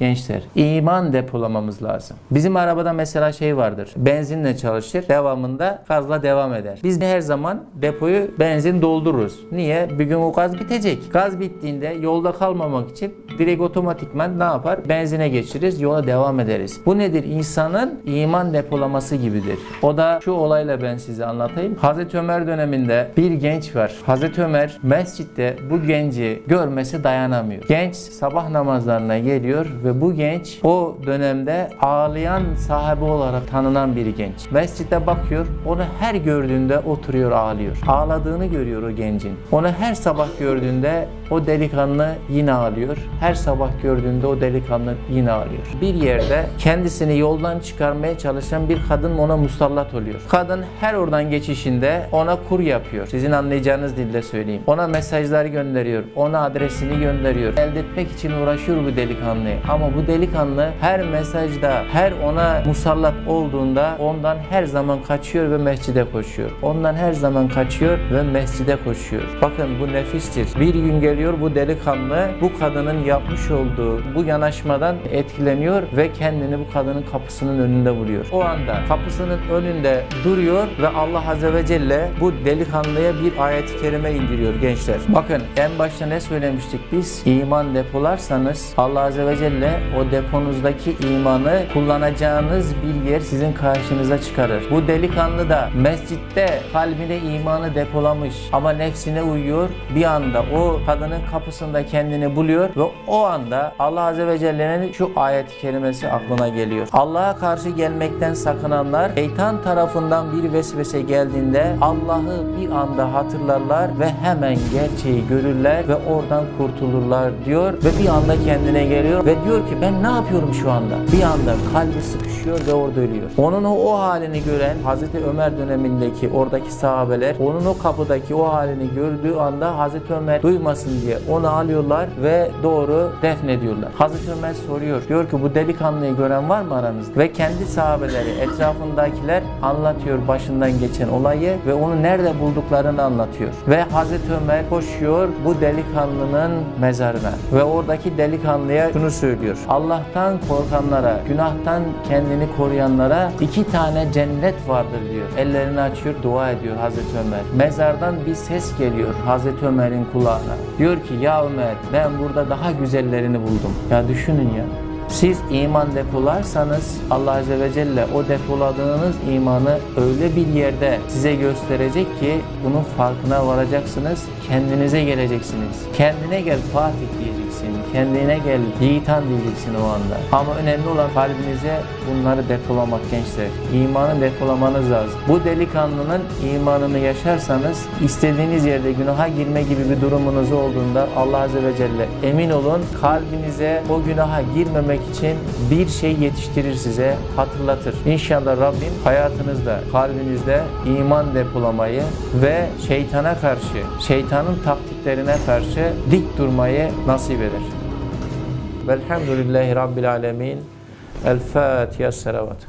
Gençler, iman depolamamız lazım. Bizim arabada mesela şey vardır. Benzinle çalışır, devamında gazla devam eder. Biz her zaman depoyu benzin doldururuz. Niye? Bir gün o gaz bitecek. Gaz bittiğinde yolda kalmamak için direkt otomatikman ne yapar? Benzine geçiririz, yola devam ederiz. Bu nedir? İnsanın iman depolaması gibidir. O da şu olayla ben size anlatayım. Hazreti Ömer döneminde bir genç var. Hazreti Ömer mescitte bu genci görmesi dayanamıyor. Genç sabah namazlarına geliyor ve bu genç o dönemde ağlayan sahabe olarak tanınan bir genç. Mescitte bakıyor, onu her gördüğünde oturuyor ağlıyor. Ağladığını görüyor o gencin. Onu her sabah gördüğünde o delikanlı yine ağlıyor. Her sabah gördüğünde o delikanlı yine ağlıyor. Bir yerde kendisini yoldan çıkarmaya çalışan bir kadın ona musallat oluyor. Kadın her oradan geçişinde ona kur yapıyor. Sizin anlayacağınız dilde söyleyeyim. Ona mesajlar gönderiyor. Ona adresini gönderiyor. Elde etmek için uğraşıyor bu delikanlıyı. Ama bu delikanlı her mesajda, her ona musallat olduğunda ondan her zaman kaçıyor ve mescide koşuyor. Ondan her zaman kaçıyor ve mescide koşuyor. Bakın bu nefistir. Bir gün geliyor bu delikanlı bu kadının yapmış olduğu bu yanaşmadan etkileniyor ve kendini bu kadının kapısının önünde buluyor. O anda kapısının önünde duruyor ve Allah Azze ve Celle bu delikanlıya bir ayet-i kerime indiriyor gençler. Bakın en başta ne söylemiştik biz? İman depolarsanız Allah Azze ve Celle o deponuzdaki imanı kullanacağınız bir yer sizin karşınıza çıkarır. Bu delikanlı da mescitte kalbine imanı depolamış ama nefsine uyuyor. Bir anda o kadının kapısında kendini buluyor ve o anda Allah Azze ve Celle'nin şu ayet-i kerimesi aklına geliyor. Allah'a karşı gelmekten sakınanlar şeytan tarafından bir vesvese geldiğinde Allah'ı bir anda hatırlarlar ve hemen gerçeği görürler ve oradan kurtulurlar diyor ve bir anda kendine geliyor ve diyor ki ben ne yapıyorum şu anda? Bir anda kalbi sıkışıyor ve orada ölüyor. Onun o, o halini gören Hazreti Ömer dönemindeki oradaki sahabeler onun o kapıdaki o halini gördüğü anda Hazreti Ömer duymasın diye onu alıyorlar ve doğru defnediyorlar. Hazreti Ömer soruyor. Diyor ki bu delikanlıyı gören var mı aranızda? Ve kendi sahabeleri etrafındakiler anlatıyor başından geçen olayı ve onu nerede bulduklarını anlatıyor. Ve Hazreti Ömer koşuyor bu delikanlının mezarına ve oradaki delikanlıya şunu söylüyor. Allah'tan korkanlara, günahtan kendini koruyanlara iki tane cennet vardır diyor. Ellerini açıyor, dua ediyor Hazreti Ömer. Mezardan bir ses geliyor Hazreti Ömer'in kulağına. Diyor ki ya Ömer ben burada daha güzellerini buldum. Ya düşünün ya. Siz iman depolarsanız Allah Azze ve Celle o depoladığınız imanı öyle bir yerde size gösterecek ki bunun farkına varacaksınız. Kendinize geleceksiniz. Kendine gel Fatih diyeceksin. Kendine gel Yiğitan diyeceksin o anda. Ama önemli olan kalbinize bunları depolamak gençler. İmanı depolamanız lazım. Bu delikanlının imanını yaşarsanız istediğiniz yerde günaha girme gibi bir durumunuz olduğunda Allah Azze ve Celle emin olun kalbinize o günaha girmemek etmek için bir şey yetiştirir size, hatırlatır. İnşallah Rabbim hayatınızda, kalbinizde iman depolamayı ve şeytana karşı, şeytanın taktiklerine karşı dik durmayı nasip eder. Velhamdülillahi Rabbil Alemin. El Fatiha salavatı.